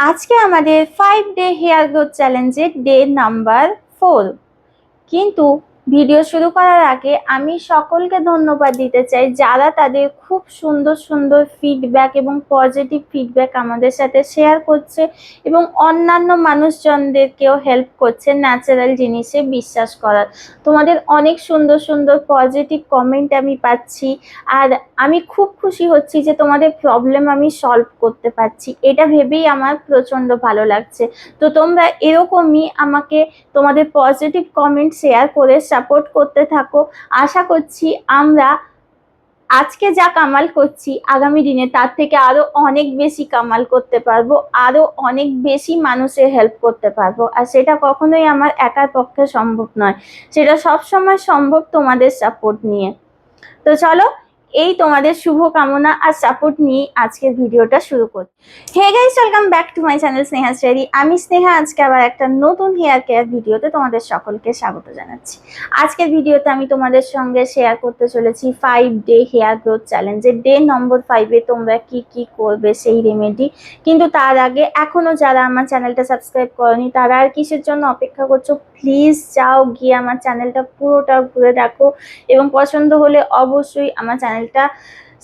আজকে আমাদের five day hair growth চ্যালেঞ্জের ডে নাম্বার ফোর কিন্তু ভিডিও শুরু করার আগে আমি সকলকে ধন্যবাদ দিতে চাই যারা তাদের খুব সুন্দর সুন্দর ফিডব্যাক এবং পজিটিভ ফিডব্যাক আমাদের সাথে শেয়ার করছে এবং অন্যান্য মানুষজনদেরকেও হেল্প করছে ন্যাচারাল জিনিসে বিশ্বাস করার। তোমাদের অনেক সুন্দর সুন্দর পজিটিভ কমেন্ট আমি পাচ্ছি আর আমি খুব খুশি হচ্ছি যে তোমাদের প্রবলেম আমি সলভ করতে পারছি। এটা ভেবেই আমার প্রচণ্ড ভালো লাগছে। তো তোমরা এরকমই আমাকে তোমাদের পজিটিভ কমেন্ট শেয়ার করে সাপোর্ট করতে থাকো। আশা করছি আমরা আজকে যা কামাল করছি আগামী দিনে তার থেকে আরও অনেক বেশি কামাল করতে পারব, আরও অনেক বেশি মানুষের হেল্প করতে পারব। আর সেটা কখনোই আমার একার পক্ষে সম্ভব নয়। সেটা সবসময় সম্ভব তোমাদের সাপোর্ট নিয়ে। তো চলো এই তোমাদের শুভ কামনা আর সাপোর্ট নিয়ে আজকের ভিডিওটা শুরু করছি। Hey guys welcome back to my channel Sneha study আমি স্নেহা, আজকে আবার একটা নতুন হেয়ার কেয়ার ভিডিওতে তোমাদের সকলকে স্বাগত জানাচ্ছি। আজকের ভিডিওতে আমি তোমাদের সঙ্গে শেয়ার করতে চলেছি ফাইভ ডে হেয়ার গ্রোথ চ্যালেঞ্জের ডে নম্বর ফাইভে তোমরা কি কি করবে সেই রেমেডি কিন্তু তার আগে এখনও যারা আমার চ্যানেলটা সাবস্ক্রাইব করনি, তারা আর কিসের জন্য অপেক্ষা করছ প্লিজ যাও গিয়ে আমার চ্যানেলটা পুরোটা ঘুরে দেখো। এবং পছন্দ হলে অবশ্যই আমার চ্যানেলটা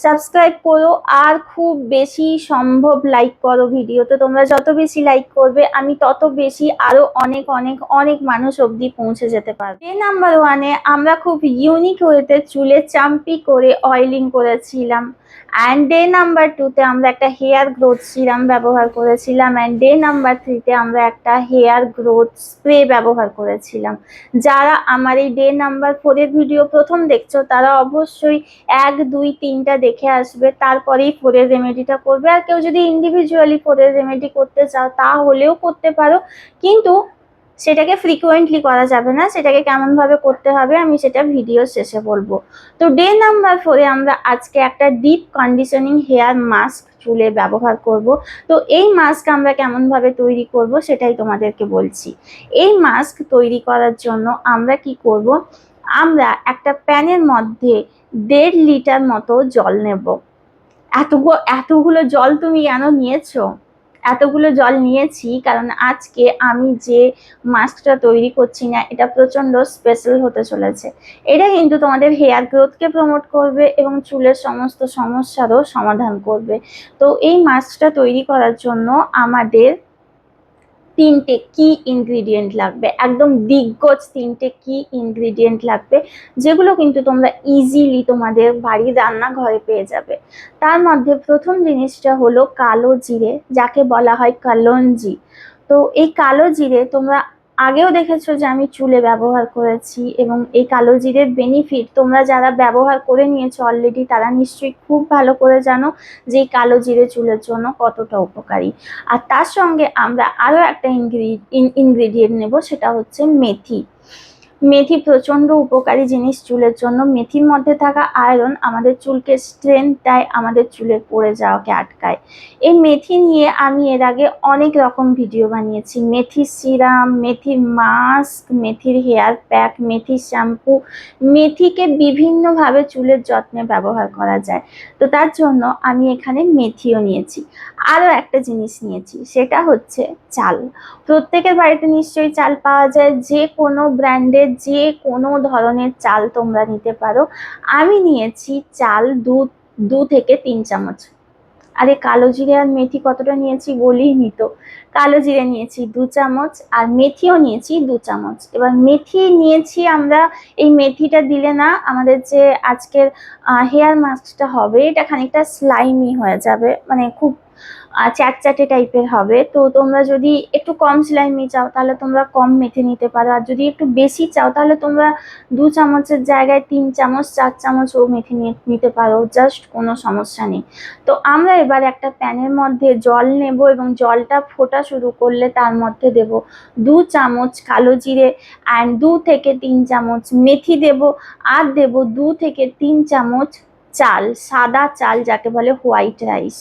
সাবস্ক্রাইব করো। আর খুব বেশি সম্ভব লাইক করো ভিডিওতে তোমরা যত বেশি লাইক করবে, আমি তত বেশি আরও অনেক অনেক অনেক মানুষ অবধি পৌঁছে যেতে পারবে। ডে নাম্বার ওয়ানে আমরা খুব ইউনিক ওয়েতে চুলে চাম্পি করে অয়েলিং করেছিলাম। অ্যান্ড ডে নাম্বার টুতে আমরা একটা হেয়ার গ্রোথ সিরাম ব্যবহার করেছিলাম অ্যান্ড ডে নাম্বার থ্রিতে আমরা একটা হেয়ার গ্রোথ স্প্রে ব্যবহার করেছিলাম। যারা আমার এই ডে নাম্বার ফোরের ভিডিও প্রথম দেখছ, তারা অবশ্যই এক, দুই, তিনটা দেখে আসবে, তারপরেই ফোরের রেমেডিটা করবে। আর কেউ যদি ইন্ডিভিজুয়ালি ফোরের রেমেডি করতে চাও, তাহলেও করতে পারো। কিন্তু সেটাকে ফ্রিকুয়েন্টলি করা যাবে না, সেটাকে কেমনভাবে করতে হবে আমি সেটা ভিডিও শেষে বলব। তো ডে নাম্বার ফোরে আমরা আজকে একটা ডিপ কন্ডিশনিং হেয়ার মাস্ক চুলে ব্যবহার করব। তো এই মাস্ক আমরা কেমনভাবে তৈরি করব সেটাই তোমাদেরকে বলছি। এই মাস্ক তৈরি করার জন্য আমরা কি করব? আমরা একটা প্যানের মধ্যে দেড় লিটার মতো জল নেব। এতগুলো এতগুলো জল তুমি কেন নিয়েছো? এতগুলো জল নিয়েছি, কারণ আজকে আমি যে মাস্কটা তৈরি করছি না, এটা প্রচণ্ড স্পেশাল হতে চলেছে। এটা কিন্তু তোমাদের হেয়ার গ্রোথকে প্রমোট করবে এবং চুলের সমস্ত সমস্যারও সমাধান করবে। তো এই মাস্কটা তৈরি করার জন্য আমাদের তিনটে কি ইনগ্রিডিয়েন্ট লাগবে। একদম দিগ্গজ তিনটে কি ইনগ্রিডিয়েন্ট লাগবে, যেগুলো কিন্তু তোমরা ইজিলি তোমাদের বাড়ির রান্নাঘরে পেয়ে যাবে। তার মধ্যে প্রথম জিনিসটা হলো কালো জিরে, যাকে বলা হয় কালঞ্জি। তো এই কালো জিরে তোমরা আগেও দেখেছ যে আমি চুলে ব্যবহার করেছি এবং এই কালো জিরের বেনিফিট তোমরা যারা ব্যবহার করে নিয়েছো অলরেডি তারা নিশ্চয়ই খুব ভালো করে জানো যে এই কালো জিরে চুলের জন্য কতটা উপকারী। আর তার সঙ্গে আমরা আরও একটা ইনগ্রিডিয়েন্ট নেব, সেটা হচ্ছে মেথি। মেথি প্রচণ্ড উপকারী জিনিস চুলের জন্য। মেথির মধ্যে থাকা আয়রন আমাদের চুলকে স্ট্রেংথ দেয়, আমাদের চুলের পড়ে যাওয়াকে আটকায়। এই মেথি নিয়ে আমি এর আগে অনেক রকম ভিডিও বানিয়েছি। মেথির সিরাম মেথির মাস্ক মেথির হেয়ার প্যাক মেথির শ্যাম্পু মেথিকে বিভিন্নভাবে চুলের যত্নে ব্যবহার করা যায়। তো তার জন্য আমি এখানে মেথিও নিয়েছি। আরও একটা জিনিস নিয়েছি, সেটা হচ্ছে চাল। প্রত্যেকের বাড়িতে নিশ্চয়ই চাল পাওয়া যায়। যে কোনো ব্র্যান্ডের যে কোনো ধরনের চাল তোমরা নিতে পারো। আমি নিয়েছি চাল দু দু থেকে তিন চামচ। আরে কালো জিরে আর মেথি কতটা নিয়েছি বলেই নিত কালো জিরে নিয়েছি দু চামচ আর মেথিও নিয়েছি দু চামচ। এবার মেথি নিয়েছি আমরা, এই মেথিটা দিলে না আমাদের যে আজকের হেয়ার মাস্কটা হবে, এটা খানিকটা স্লাইমি হয়ে যাবে। মানে খুব চ্যাটচ্যাটে টাইপের হবে। তো তোমরা যদি একটু কম স্লাইমি চাও, তাহলে তোমরা কম মেথে নিতে পারো। আর যদি একটু বেশি চাও, তাহলে তোমরা দু চামচের জায়গায় তিন চামচ, চার চামচও মেথি নিতে পারো। জাস্ট কোনো সমস্যা নেই। তো আমরা এবার একটা প্যানের মধ্যে জল নেব এবং জলটা ফোটা শুরু করলে তার মধ্যে দেব দু চামচ কালো জিরে অ্যান্ড দু থেকে তিন চামচ মেথি দেব। আর দেব দু থেকে তিন চামচ চাল, সাদা চাল যাকে বলে হোয়াইট রাইস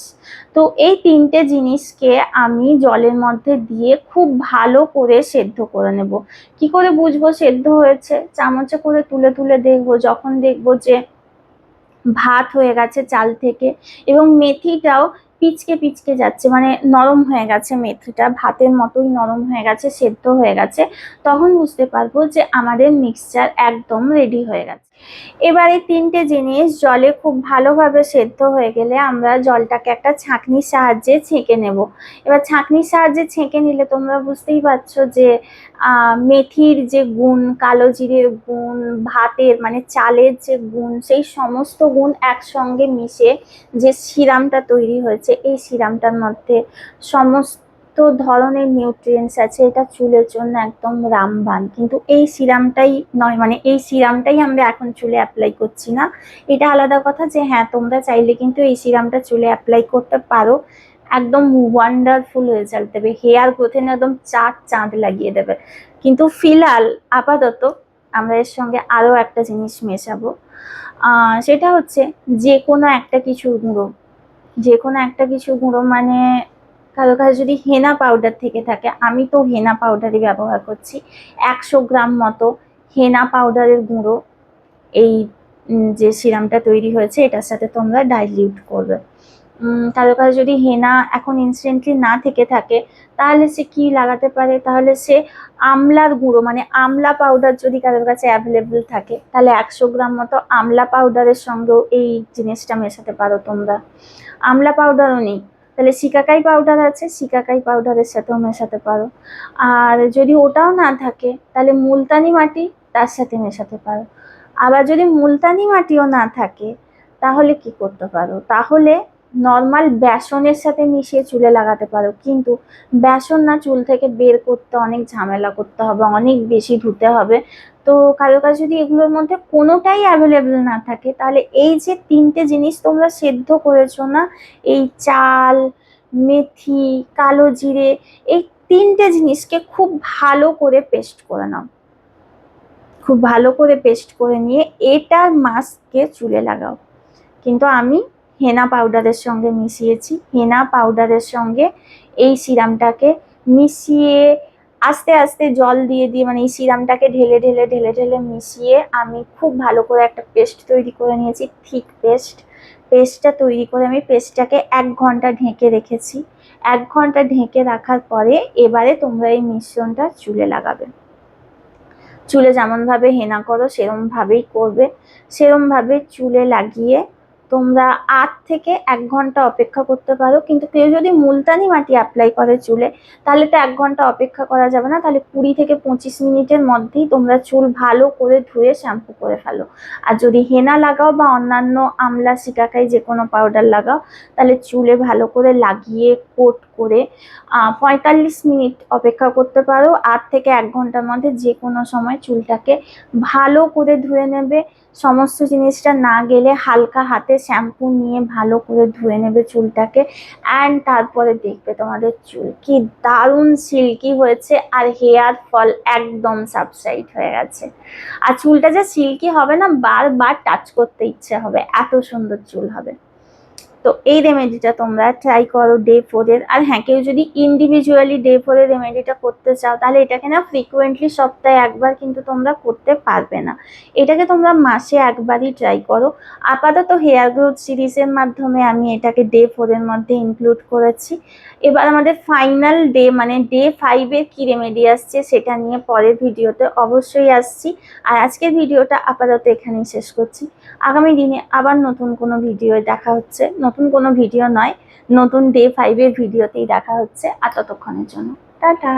তো এই তিনটে জিনিসকে আমি জলের মধ্যে দিয়ে খুব ভালো করে সেদ্ধ করে নেব। কি করে বুঝব সেদ্ধ হয়েছে? চামচে করে তুলে তুলে দেখব, যখন দেখব যে ভাত হয়ে গেছে চাল থেকে এবং মেথিটাও পিচকে পিচকে যাচ্ছে মানে নরম হয়ে গেছে মেথিটা, ভাতের মতোই নরম হয়ে গেছে, সেদ্ধ হয়ে গেছে। তখন বুঝতে পারব যে আমাদের মিক্সচার একদম রেডি হয়ে গেছে। এবারে তিনটে জিনিস, জলে খুব ভালোভাবে সেদ্ধ হয়ে গেলে আমরা জলটাকে একটা ছাঁকনির সাহায্যে ছেঁকে নেব। এবার ছাঁকনির সাহায্যে ছেঁকে নিলে তোমরা বুঝতেই পারছ যে মেথির যে গুণ, কালো জিরের গুণ, ভাতের মানে চালের যে গুণ, সেই সমস্ত গুণ একসঙ্গে মিশে যে সিরামটা তৈরি হয়েছে এই সিরামটার মধ্যে সমস্ত ধরনের নিউট্রিয়েন্টস আছে, এটা চুলের জন্য একদম রামবান। কিন্তু এই সিরামটাই নয় মানে এই সিরামটাই আমরা এখন চুলে অ্যাপ্লাই করছি না। এটা আলাদা কথা যে হ্যাঁ তোমরা চাইলে কিন্তু এই সিরামটা চুলে অ্যাপ্লাই করতে পারো। একদম ওয়ান্ডারফুল রেজাল্ট দেবে। হেয়ার গ্রোথে একদম চাঁদ চাঁদ লাগিয়ে দেবে। কিন্তু ফিলহাল, আপাতত আমরা এর সঙ্গে আরও একটা জিনিস মেশাবো। সেটা হচ্ছে যে কোনো একটা কিছু গুঁড়ো যে কোনো একটা কিছু গুঁড়ো মানে কারও কাছে যদি হেনা পাউডার থেকে থাকে, আমি তো হেনা পাউডারই ব্যবহার করছি। একশো গ্রাম মতো হেনা পাউডারের গুঁড়ো এই যে সিরামটা তৈরি হয়েছে, এটার সাথে তোমরা ডাইলিউট করবে। কারও কাছে যদি হেনা এখন ইনস্ট্যান্টলি না থেকে থাকে, তাহলে সে কি লাগাতে পারে? তাহলে সে আমলার গুঁড়ো মানে আমলা পাউডার যদি কারোর কাছে অ্যাভেলেবল থাকে, তাহলে একশো গ্রাম মতো আমলা পাউডারের সঙ্গেও এই জিনিসটা মেশাতে পারো তোমরা। আমলা পাউডারও নেই, তাহলে শিকাকাই পাউডার আছে, শিকাকাই পাউডারের সাথেও মেশাতে পারো। আর যদি ওটাও না থাকে, তাহলে মুলতানি মাটি তার সাথে মেশাতে পারো। আবার যদি মুলতানি মাটিও না থাকে, তাহলে কি করতে পারো? তাহলে নর্মাল বেসনের সাথে মিশিয়ে চুলে লাগাতে পারো। কিন্তু বেসন না চুল থেকে বের করতে অনেক ঝামেলা করতে হবে, অনেক বেশি ধুতে হবে। তো কারও কাছে যদি এগুলোর মধ্যে কোনোটাই অ্যাভেলেবেল না থাকে, তাহলে এই যে তিনটে জিনিস তোমরা সেদ্ধ করেছ না, এই চাল, মেথি, কালো জিরে, এই তিনটে জিনিসকে খুব ভালো করে পেস্ট করে নাও। খুব ভালো করে পেস্ট করে নিয়ে এটার মাস্ককে চুলে লাগাও। কিন্তু আমি হেনা পাউডারের সঙ্গে মিশিয়েছি। হেনা পাউডারের সঙ্গে এই সিরামটাকে মিশিয়ে আস্তে আস্তে জল দিয়ে দিয়ে মানে এই সিরামটাকে ঢেলে ঢেলে ঢেলে ঢেলে মিশিয়ে আমি খুব ভালো করে একটা পেস্ট তৈরি করে নিয়েছি থিক পেস্ট। পেস্টটা তৈরি করে আমি পেস্টটাকে এক ঘণ্টা ঢেকে রেখেছি। এক ঘণ্টা ঢেকে রাখার পরে এবারে তোমরা এই মিশ্রণটা চুলে লাগাবে। চুলে যেমনভাবে হেনা করো, সেরমভাবেই করবে। সেরমভাবে চুলে লাগিয়ে তোমরা আট থেকে এক ঘণ্টা অপেক্ষা করতে পারো, কিন্তু কেউ যদি মুলতানি মাটি অ্যাপ্লাই করে চুলে, তাহলে তো এক ঘণ্টা অপেক্ষা করা যাবে না, তাহলে কুড়ি থেকে পঁচিশ মিনিটের মধ্যেই তোমরা চুল ভালো করে ধুয়ে শ্যাম্পু করে ফেলো। আর যদি হেনা লাগাও বা অন্যান্য আমলা শিকাকাই যে কোনো পাউডার লাগাও, তাহলে চুলে ভালো করে লাগিয়ে কোট করে পঁয়তাল্লিশ মিনিট অপেক্ষা করতে পারো। আট থেকে এক ঘণ্টার মধ্যে যে কোনো সময় চুলটাকে ভালো করে ধুয়ে নেবে। সমস্ত জিনিসটা না গেলে হালকা হাতে শ্যাম্পু নিয়ে ভালো করে ধুয়ে নেবে চুলটাকে। অ্যান্ড তারপরে দেখবে তোমাদের চুল কি দারুণ সিল্কি হয়েছে আর হেয়ার ফল একদম সাবসাইড হয়ে গেছে। আর চুলটা যে সিল্কি হবে না, বারবার টাচ করতে ইচ্ছে হবে। এত সুন্দর চুল হবে। তো এই রেমেডিটা তোমরা ট্রাই করো ডে ফোরের আর হ্যাঁ কেউ যদি ইন্ডিভিজুয়ালি ডে ফোরের রেমেডিটা করতে চাও, তাহলে এটাকে না ফ্রিকুয়েন্টলি সপ্তাহে একবার কিন্তু তোমরা করতে পারবে না। এটাকে তোমরা মাসে একবারই ট্রাই করো। আপাতত হেয়ার গ্রোথ সিরিজের মাধ্যমে আমি এটাকে ডে ফোরের মধ্যে ইনক্লুড করেছি। এবার আমাদের ফাইনাল ডে মানে ডে ফাইভের কী রেমেডি আসছে সেটা নিয়ে পরের ভিডিওতে অবশ্যই আসছি। আর আজকের ভিডিওটা আপাতত এখানেই শেষ করছি। আগামী দিনে আবার নতুন কোনো ভিডিও দেখা হচ্ছে। নতুন কোনো ভিডিও নয় নতুন ডে ফাইভের ভিডিওতেই দেখা হচ্ছে। আর ততক্ষণের জন্য টাটা।